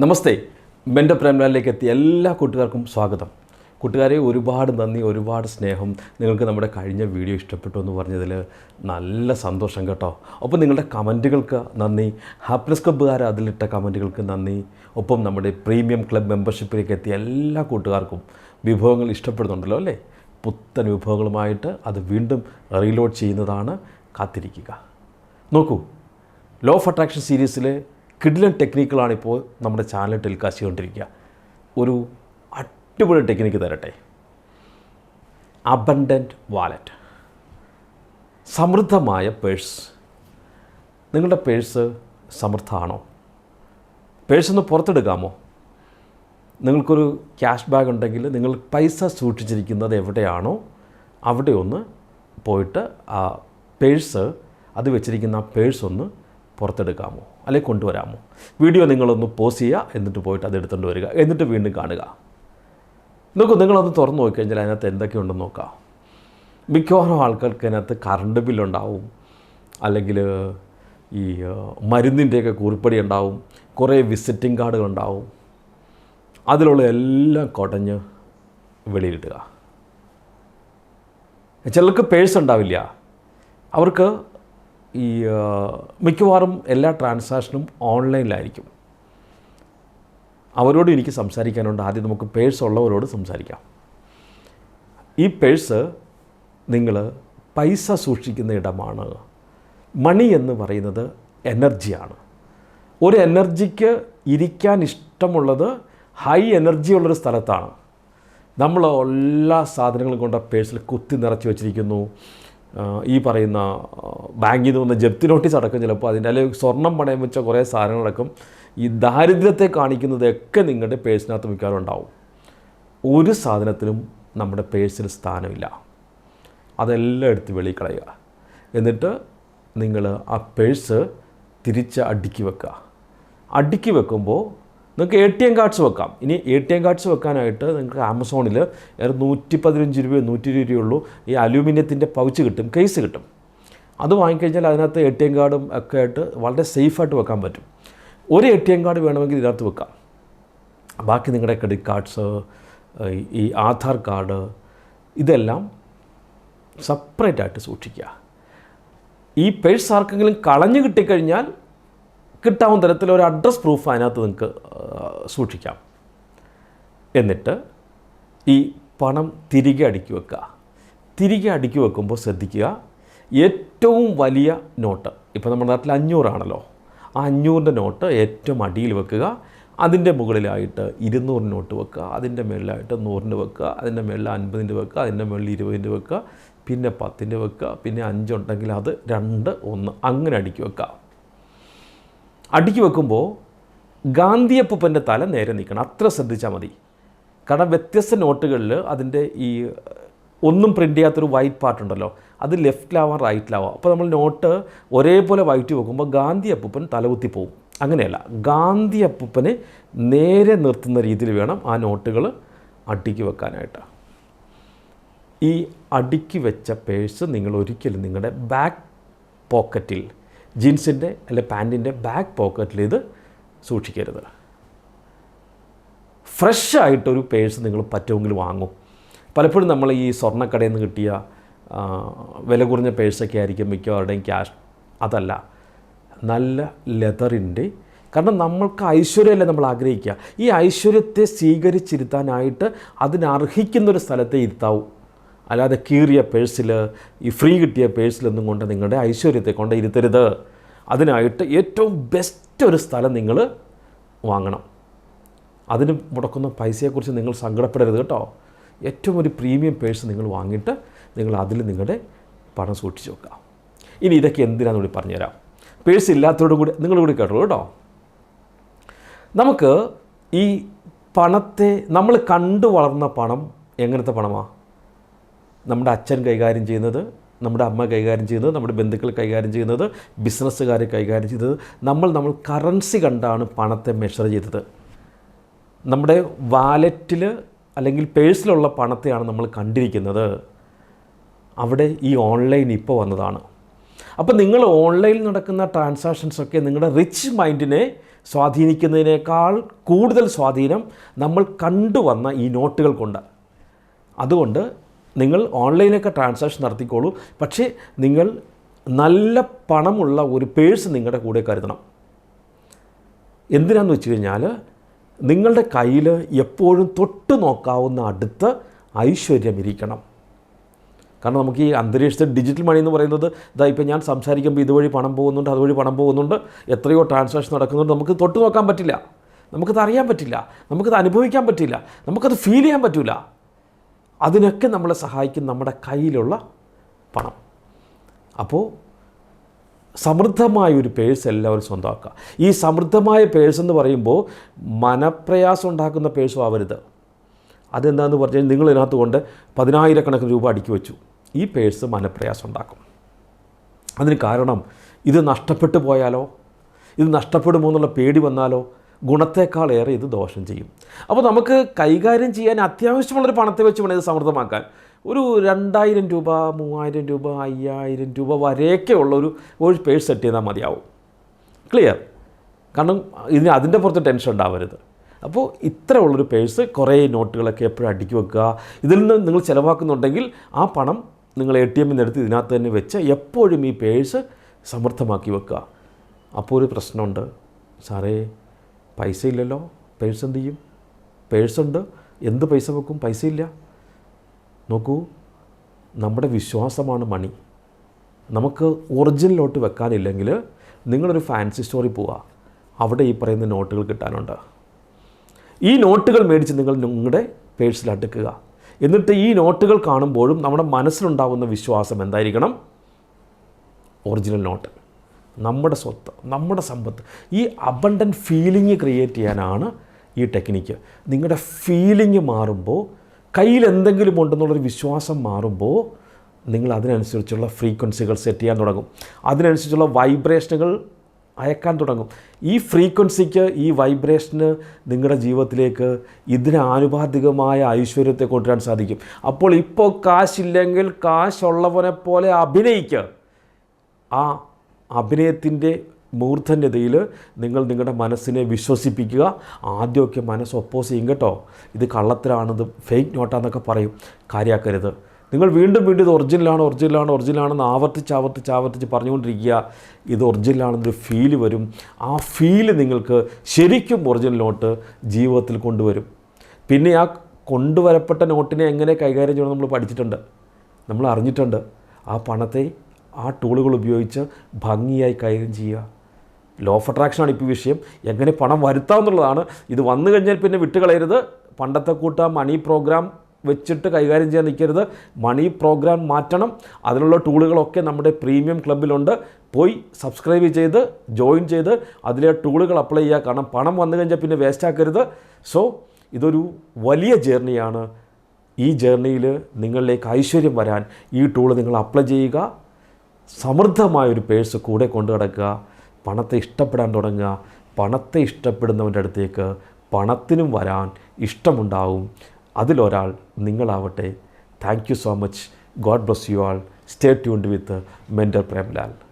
നമസ്തേ. മെന്റെ പ്രേംലാലിലേക്ക് എത്തിയ എല്ലാ കൂട്ടുകാർക്കും സ്വാഗതം. കൂട്ടുകാരെ ഒരുപാട് നന്ദി ഒരുപാട് സ്നേഹം. നിങ്ങൾക്ക് നമ്മുടെ കഴിഞ്ഞ വീഡിയോ ഇഷ്ടപ്പെട്ടു എന്ന് പറഞ്ഞതിൽ നല്ല സന്തോഷം കേട്ടോ. ഒപ്പം നിങ്ങളുടെ കമന്റുകൾക്ക് നന്ദി. ഹാപ്പിനെസ് ക്ലബ്ബുകാർ അതിലിട്ട കമന്റുകൾക്ക് നന്ദി. ഒപ്പം നമ്മുടെ പ്രീമിയം ക്ലബ് മെമ്പർഷിപ്പിലേക്ക് എത്തിയ എല്ലാ കൂട്ടുകാർക്കും വിഭവങ്ങൾ ഇഷ്ടപ്പെടുന്നുണ്ടല്ലോ അല്ലേ? പുത്തൻ വിഭവങ്ങളുമായിട്ട് അത് വീണ്ടും റീലോഡ് ചെയ്യുന്നതാണ് കാത്തിരിക്കുക. നോക്കൂ ലോ ഓഫ് അട്രാക്ഷൻ സീരീസിലെ കിഡിലൻ ടെക്നിക്കുകളാണ് ഇപ്പോൾ നമ്മുടെ ചാനൽ ടെലികാസ്റ്റ് ചെയ്തുകൊണ്ടിരിക്കുക. ഒരു അടിപൊളി ടെക്നിക്ക് തരട്ടെ. അബൻഡന്റ് വാലറ്റ് സമൃദ്ധമായ പേഴ്സ് നിങ്ങളുടെ പേഴ്സ് സമൃദ്ധമാണോ പേഴ്സ് ഒന്ന് പുറത്തെടുക്കാമോ? നിങ്ങൾക്കൊരു ക്യാഷ് ബാഗ് ഉണ്ടെങ്കിൽ നിങ്ങൾ പൈസ സൂക്ഷിച്ചിരിക്കുന്നത് എവിടെയാണോ അവിടെ ഒന്ന് പോയിട്ട് ആ പേഴ്സ് അത് വെച്ചിരിക്കുന്ന ആ പേഴ്സ് ഒന്ന് പുറത്തെടുക്കാമോ? അല്ലെങ്കിൽ കൊണ്ടുവരാമോ? വീഡിയോ നിങ്ങളൊന്ന് പോസ് ചെയ്യുക എന്നിട്ട് പോയിട്ട് അത് എടുത്തുകൊണ്ട് വരിക. എന്നിട്ട് വീണ്ടും കാണുക. നോക്കൂ നിങ്ങളൊന്ന് തുറന്നു നോക്കിക്കഴിഞ്ഞാൽ അതിനകത്ത് എന്തൊക്കെയുണ്ടെന്ന് നോക്കാം. മിക്കവാറും ആൾക്കാർക്ക് അതിനകത്ത് കറണ്ട് ബില്ലുണ്ടാവും അല്ലെങ്കിൽ ഈ മരുന്നിന്റെയൊക്കെ കുറിപ്പടി ഉണ്ടാവും. കുറേ വിസിറ്റിംഗ് കാർഡുകൾ ഉണ്ടാവും. അതിലുള്ള എല്ലാം കുടഞ്ഞ് വെളിയിലിടുക. ചിലർക്ക് പേഴ്സ് ഉണ്ടാവില്ല. അവർക്ക് ഈ മിക്കവാറും എല്ലാ ട്രാൻസാക്ഷനും ഓൺലൈനിലായിരിക്കും. അവരോട് എനിക്ക് സംസാരിക്കാനുണ്ട്. ആദ്യം നമുക്ക് പേഴ്സ് ഉള്ളവരോട് സംസാരിക്കാം. ഈ പേഴ്സ് നിങ്ങൾ പൈസ സൂക്ഷിക്കുന്ന ഇടമാണ്. മണി എന്ന് പറയുന്നത് എനർജിയാണ് ഒരു എനർജിക്ക് ഇരിക്കാൻ ഇഷ്ടമുള്ളത് ഹൈ എനർജി ഉള്ളൊരു സ്ഥലത്താണ്. നമ്മൾ എല്ലാ സാധനങ്ങളും കൊണ്ട് പേഴ്സിൽ കുത്തി നിറച്ച് വെച്ചിരിക്കുന്നു. ഈ പറയുന്ന ബാങ്കിൽ നിന്ന് വന്ന ജപ്തി നോട്ടീസ് അടക്കം ചിലപ്പോൾ അതിന്റെ അല്ലെങ്കിൽ സ്വർണം പണയം വെച്ച കുറേ സാധനങ്ങളടക്കം ഈ ദാരിദ്ര്യത്തെ കാണിക്കുന്നതൊക്കെ നിങ്ങളുടെ പേഴ്സിനകത്ത് മിക്കവാറും ഉണ്ടാവും. ഒരു സാധനത്തിലും നമ്മുടെ പേഴ്സിൽ സ്ഥാനമില്ല. അതെല്ലാം എടുത്ത് വെളിക്കളയുക കളയുക. എന്നിട്ട് നിങ്ങൾ ആ പേഴ്സ് തിരിച്ച് അടുക്കി വെക്കുക. അടുക്കി വെക്കുമ്പോൾ നിങ്ങൾക്ക് എ ടി എം കാർഡ്സ് വെക്കാം. ഇനി എ ടി എം കാർഡ്സ് വെക്കാനായിട്ട് നിങ്ങൾക്ക് ആമസോണിൽ നൂറ്റി പതിനഞ്ച് രൂപയോ നൂറ്റി ഇരുപത് രൂപയുള്ളൂ ഈ അലൂമിനിയത്തിന്റെ പൗച്ച് കിട്ടും കേസ് കിട്ടും. അത് വാങ്ങിക്കഴിഞ്ഞാൽ അതിനകത്ത് എ ടി എം കാർഡും ഒക്കെ ആയിട്ട് വളരെ സേഫായിട്ട് വെക്കാൻ പറ്റും. ഒരു എ ടി എം കാർഡ് വേണമെങ്കിൽ ഇതിനകത്ത് വെക്കാം. ബാക്കി നിങ്ങളുടെ ക്രെഡിറ്റ് കാർഡ്സ് ഈ ആധാർ കാർഡ് ഇതെല്ലാം സെപ്പറേറ്റ് ആയിട്ട് സൂക്ഷിക്കുക. ഈ പേഴ്സ് ആർക്കെങ്കിലും കളഞ്ഞു കിട്ടിക്കഴിഞ്ഞാൽ കിട്ടാവുന്ന തരത്തിൽ ഒരു അഡ്രസ് പ്രൂഫ് അതിനകത്ത് നിങ്ങൾക്ക് സൂക്ഷിക്കാം. എന്നിട്ട് ഈ പണം തിരികെ അടുക്കി വെക്കുക. തിരികെ അടുക്കി വെക്കുമ്പോൾ ശ്രദ്ധിക്കുക ഏറ്റവും വലിയ നോട്ട് ഇപ്പോൾ നമ്മുടെ നാട്ടിൽ അഞ്ഞൂറാണല്ലോ. ആ അഞ്ഞൂറിന്റെ നോട്ട് ഏറ്റവും അടിയിൽ വെക്കുക അതിന്റെ മുകളിലായിട്ട് ഇരുന്നൂറിന് നോട്ട് വെക്കുക അതിന്റെ മുകളിലായിട്ട് നൂറിന് വെക്കുക അതിന്റെ മുകളിൽ അൻപതിന്റെ വെക്കുക അതിന്റെ മുകളിൽ ഇരുപതിന്റെ വെക്കുക പിന്നെ പത്തിന്റെ വെക്കുക പിന്നെ അഞ്ചുണ്ടെങ്കിൽ അത് രണ്ട് ഒന്ന് അങ്ങനെ അടുക്കി വെക്കുക. അടുക്കി വെക്കുമ്പോൾ ഗാന്ധിയപ്പൂപ്പന്റെ തല നേരെ നിൽക്കണം അത്ര ശ്രദ്ധിച്ചാൽ മതി. കാരണം വ്യത്യസ്ത നോട്ടുകളിൽ അതിന്റെ ഈ ഒന്നും പ്രിന്റ് ചെയ്യാത്തൊരു വൈറ്റ് പാർട്ട് ഉണ്ടല്ലോ അത് ലെഫ്റ്റിലാവാം റൈറ്റിലാവാം അപ്പോൾ നമ്മൾ നോട്ട് ഒരേപോലെ വൈറ്റ് വെക്കുമ്പോൾ ഗാന്ധി അപ്പൂപ്പൻ തലകുത്തി പോകും അങ്ങനെയല്ല ഗാന്ധി അപ്പൂപ്പനെ നേരെ നിർത്തുന്ന രീതിയിൽ വേണം ആ നോട്ടുകൾ അടുക്കി വെക്കാനായിട്ട്. ഈ അടുക്കി വെച്ച പേഴ്സ് നിങ്ങൾ ഒരിക്കലും നിങ്ങളുടെ ബാക്ക് പോക്കറ്റിൽ ജീൻസിന്റെ അല്ലെ പാന്റിന്റെ ബാക്ക് പോക്കറ്റിൽ ഇത് സൂക്ഷിക്കരുത്. ഫ്രഷ് ആയിട്ടൊരു പേഴ്സ് നിങ്ങൾ പറ്റുമെങ്കിൽ വാങ്ങും. പലപ്പോഴും നമ്മൾ ഈ സ്വർണക്കടയിൽ നിന്ന് കിട്ടിയ വില കുറഞ്ഞ പേഴ്സൊക്കെ ആയിരിക്കും മിക്കവാറുടെയും ക്യാഷ്. അതല്ല നല്ല ലെതറിന്റെ. കാരണം നമ്മൾക്ക് ഐശ്വര്യമല്ലേ നമ്മൾ ആഗ്രഹിക്കുക. ഈ ഐശ്വര്യത്തെ സ്വീകരിച്ചിരുത്താനായിട്ട് അതിനർഹിക്കുന്നൊരു സ്ഥലത്തെ ഇരുത്താവൂ. അല്ലാതെ കീറിയ പേഴ്സിൽ ഈ ഫ്രീ കിട്ടിയ പേഴ്സിലൊന്നും കൊണ്ട് നിങ്ങളുടെ ഐശ്വര്യത്തെ കൊണ്ട് ഇരുത്തരുത്. അതിനായിട്ട് ഏറ്റവും ബെസ്റ്റ് ഒരു സ്ഥലം നിങ്ങൾ വാങ്ങണം. അതിന് മുടക്കുന്ന പൈസയെക്കുറിച്ച് നിങ്ങൾ സങ്കടപ്പെടരുത് കേട്ടോ. ഏറ്റവും ഒരു പ്രീമിയം പേഴ്സ് നിങ്ങൾ വാങ്ങിയിട്ട് നിങ്ങൾ അതിൽ നിങ്ങളുടെ പണം സൂക്ഷിച്ച് വെക്കുക. ഇനി ഇതൊക്കെ എന്തിനാണെന്ന് കൂടി പറഞ്ഞുതരാം. പേഴ്സ് ഇല്ലാത്തവരോടും കൂടി നിങ്ങൾ കൂടി കേട്ടോ കേട്ടോ. നമുക്ക് ഈ പണത്തെ നമ്മൾ കണ്ടു വളർന്ന പണം എങ്ങനത്തെ പണമാണ് നമ്മുടെ അച്ഛൻ കൈകാര്യം ചെയ്യുന്നത് നമ്മുടെ അമ്മ കൈകാര്യം ചെയ്യുന്നത് നമ്മുടെ ബന്ധുക്കൾ കൈകാര്യം ചെയ്യുന്നത് ബിസിനസ്സുകാർ കൈകാര്യം ചെയ്തത് നമ്മൾ നമ്മൾ കറൻസി കണ്ടാണ് പണത്തെ മെഷർ ചെയ്തത്. നമ്മുടെ വാലറ്റിൽ അല്ലെങ്കിൽ പേഴ്സിലുള്ള പണത്തെയാണ് നമ്മൾ കണ്ടിരിക്കുന്നത്. അവിടെ ഈ ഓൺലൈൻ ഇപ്പോൾ വന്നതാണ്. അപ്പോൾ നിങ്ങൾ ഓൺലൈനിൽ നടക്കുന്ന ട്രാൻസാക്ഷൻസൊക്കെ നിങ്ങളുടെ റിച്ച് മൈൻഡിനെ സ്വാധീനിക്കുന്നതിനേക്കാൾ കൂടുതൽ സ്വാധീനം നമ്മൾ കണ്ടുവന്ന ഈ നോട്ടുകൾ കൊണ്ട്. അതുകൊണ്ട് നിങ്ങൾ ഓൺലൈനൊക്കെ ട്രാൻസാക്ഷൻ നടത്തിക്കോളൂ. പക്ഷേ നിങ്ങൾ നല്ല പണമുള്ള ഒരു പേഴ്സ് നിങ്ങളുടെ കൂടെ കരുതണം. എന്തിനാന്ന് വെച്ച് കഴിഞ്ഞാൽ നിങ്ങളുടെ കയ്യിൽ എപ്പോഴും തൊട്ട് നോക്കാവുന്ന അടുത്ത് ഐശ്വര്യം ഇരിക്കണം. കാരണം നമുക്ക് ഈ അന്തരീക്ഷത്തിൽ ഡിജിറ്റൽ മണി എന്ന് പറയുന്നത് ഇതാ ഇപ്പം ഞാൻ സംസാരിക്കുമ്പോൾ ഇതുവഴി പണം പോകുന്നുണ്ട് അതുവഴി പണം പോകുന്നുണ്ട് എത്രയോ ട്രാൻസാക്ഷൻ നടക്കുന്നുണ്ട്. നമുക്ക് തൊട്ട് നോക്കാൻ പറ്റില്ല. നമുക്കത് അറിയാൻ പറ്റില്ല. നമുക്കത് അനുഭവിക്കാൻ പറ്റില്ല. നമുക്കത് ഫീൽ ചെയ്യാൻ പറ്റില്ല അതിനൊക്കെ നമ്മളെ സഹായിക്കും നമ്മുടെ കയ്യിലുള്ള പണം. അപ്പോൾ സമൃദ്ധമായ ഒരു പേഴ്സ് എല്ലാവരും സ്വന്തമാക്കുക. ഈ സമൃദ്ധമായ പേഴ്സ് എന്ന് പറയുമ്പോൾ മനപ്രയാസം ഉണ്ടാക്കുന്ന പേഴ്സും ആവരുത്. അതെന്താണെന്ന് പറഞ്ഞാൽ നിങ്ങൾ ഇതിനകത്ത് കൊണ്ട് പതിനായിരക്കണക്കിന് രൂപ അടുക്കി വെച്ചു. ഈ പേഴ്സ് മനപ്രയാസം ഉണ്ടാക്കും. അതിന് കാരണം ഇത് നഷ്ടപ്പെട്ടു പോയാലോ? ഇത് നഷ്ടപ്പെടുമോ എന്നുള്ള പേടി വന്നാലോ? ഗുണത്തേക്കാളേറെ ഇത് ദോഷം ചെയ്യും. അപ്പോൾ നമുക്ക് കൈകാര്യം ചെയ്യാൻ അത്യാവശ്യമുള്ളൊരു പണത്തെ വെച്ച് വേണം ഇത് സമൃദ്ധമാക്കാൻ. ഒരു രണ്ടായിരം രൂപ മൂവായിരം രൂപ അയ്യായിരം രൂപ വരെയൊക്കെ ഉള്ള ഒരു ഒരു പേഴ്സ് സെറ്റ് ചെയ്താൽ മതിയാവും. ക്ലിയർ കാരണം ഇതിന് അതിന്റെ പുറത്ത് ടെൻഷൻ ഉണ്ടാവരുത്. അപ്പോൾ ഇത്ര ഉള്ളൊരു പേഴ്സ് കുറേ നോട്ടുകളൊക്കെ എപ്പോഴും അടുക്കി വെക്കുക. ഇതിൽ നിന്ന് നിങ്ങൾ ചിലവാക്കുന്നുണ്ടെങ്കിൽ ആ പണം നിങ്ങൾ എ ടി എമ്മിൽ നിന്ന് എടുത്ത് ഇതിനകത്ത് തന്നെ വെച്ച് എപ്പോഴും ഈ പേഴ്സ് സമൃദ്ധമാക്കി വെക്കുക. അപ്പോൾ ഒരു പ്രശ്നമുണ്ട്. സാറേ പൈസ ഇല്ലല്ലോ പേഴ്സ് എന്ത് ചെയ്യും? പേഴ്സുണ്ട് എന്ത് പൈസ വെക്കും? പൈസ ഇല്ല നോക്കൂ നമ്മുടെ വിശ്വാസമാണ് മണി നമുക്ക് ഒറിജിനലോട്ട് വെക്കാനില്ലെങ്കിൽ നിങ്ങളൊരു ഫാൻസി സ്റ്റോറിൽ പോവുക അവിടെ ഈ പറയുന്ന നോട്ടുകൾ കിട്ടാനുണ്ട്. ഈ നോട്ടുകൾ മേടിച്ച് നിങ്ങൾ നിങ്ങളുടെ പേഴ്സിൽ അടുക്കുക. എന്നിട്ട് ഈ നോട്ടുകൾ കാണുമ്പോഴും നമ്മുടെ മനസ്സിലുണ്ടാകുന്ന വിശ്വാസം എന്തായിരിക്കണം? ഒറിജിനൽ നോട്ട് നമ്മുടെ സ്വത്ത് നമ്മുടെ സമ്പത്ത്. ഈ അബണ്ടൻ ഫീലിംഗ് ക്രിയേറ്റ് ചെയ്യാനാണ് ഈ ടെക്നിക്ക് നിങ്ങളുടെ ഫീലിംഗ് മാറുമ്പോൾ കയ്യിൽ എന്തെങ്കിലും ഉണ്ടെന്നുള്ളൊരു വിശ്വാസം മാറുമ്പോൾ നിങ്ങൾ അതിനനുസരിച്ചുള്ള ഫ്രീക്വൻസികൾ സെറ്റ് ചെയ്യാൻ തുടങ്ങും. അതിനനുസരിച്ചുള്ള വൈബ്രേഷനുകൾ അയക്കാൻ തുടങ്ങും. ഈ ഫ്രീക്വൻസിക്ക് ഈ വൈബ്രേഷന് നിങ്ങളുടെ ജീവിതത്തിലേക്ക് ഇതിന് ആനുപാതികമായ ഐശ്വര്യത്തെ കൊണ്ടുവരാൻ സാധിക്കും. അപ്പോൾ ഇപ്പോൾ കാശില്ലെങ്കിൽ കാശുള്ളവനെ പോലെ അഭിനയിക്കുക ആ അഭിനയത്തിന്റെ മൂർധന്യതയിൽ നിങ്ങൾ നിങ്ങളുടെ മനസ്സിനെ വിശ്വസിപ്പിക്കുക. ആദ്യമൊക്കെ മനസ്സ് ഒപ്പോസ് ചെയ്യും കേട്ടോ. ഇത് കള്ളത്തിലാണിത് ഫേക്ക് നോട്ടാന്നൊക്കെ പറയും. കാര്യമാക്കരുത് നിങ്ങൾ വീണ്ടും വീണ്ടും ഇത് ഒറിജിനലാണ് ഒറിജിനലാണ് ഒറിജിനലാണെന്ന് ആവർത്തിച്ച് ആവർത്തിച്ച് ആവർത്തിച്ച് പറഞ്ഞുകൊണ്ടിരിക്കുക. ഇത് ഒറിജിനലാണെന്നൊരു ഫീൽ വരും. ആ ഫീൽ നിങ്ങൾക്ക് ശരിക്കും ഒറിജിനൽ നോട്ട് ജീവിതത്തിൽ കൊണ്ടുവരും. പിന്നെ ആ കൊണ്ടുവരപ്പെട്ട നോട്ടിനെ എങ്ങനെ കൈകാര്യം ചെയ്യണം നമ്മൾ പഠിച്ചിട്ടുണ്ട്. നമ്മൾ അറിഞ്ഞിട്ടുണ്ട്. ആ പണത്തെ ആ ടൂളുകൾ ഉപയോഗിച്ച് ഭംഗിയായി കൈകാര്യം ചെയ്യുക. ലോ ഓഫ് അട്രാക്ഷനാണ് ഇപ്പോൾ വിഷയം. എങ്ങനെ പണം വരുത്താം എന്നുള്ളതാണ്. ഇത് വന്നു കഴിഞ്ഞാൽ പിന്നെ വിട്ടുകളയരുത് പണ്ടത്തെ കൂട്ട മണി പ്രോഗ്രാം വെച്ചിട്ട് കൈകാര്യം ചെയ്യാൻ നിൽക്കരുത്. മണി പ്രോഗ്രാം മാറ്റണം. അതിനുള്ള ടൂളുകളൊക്കെ നമ്മുടെ പ്രീമിയം ക്ലബിലുണ്ട് പോയി സബ്സ്ക്രൈബ് ചെയ്ത് ജോയിൻ ചെയ്ത് അതിലെ ടൂളുകൾ അപ്ലൈ ചെയ്യുക. കാരണം പണം വന്നു കഴിഞ്ഞാൽ പിന്നെ വേസ്റ്റ് ആക്കരുത്. സോ ഇതൊരു വലിയ ജേർണിയാണ് ഈ ജേർണിയിൽ നിങ്ങളിലേക്ക് ഐശ്വര്യം വരാൻ ഈ ടൂൾ നിങ്ങൾ അപ്ലൈ ചെയ്യുക. സമൃദ്ധമായൊരു പേഴ്സ് കൂടെ കൊണ്ടു കിടക്കുക പണത്തെ ഇഷ്ടപ്പെടാൻ തുടങ്ങുക പണത്തെ ഇഷ്ടപ്പെടുന്നവന്റെ അടുത്തേക്ക് പണത്തിനും വരാൻ ഇഷ്ടമുണ്ടാവും. അതിലൊരാൾ നിങ്ങളാവട്ടെ. Thank you so much. God bless you all. Stay tuned with mentor Premlal.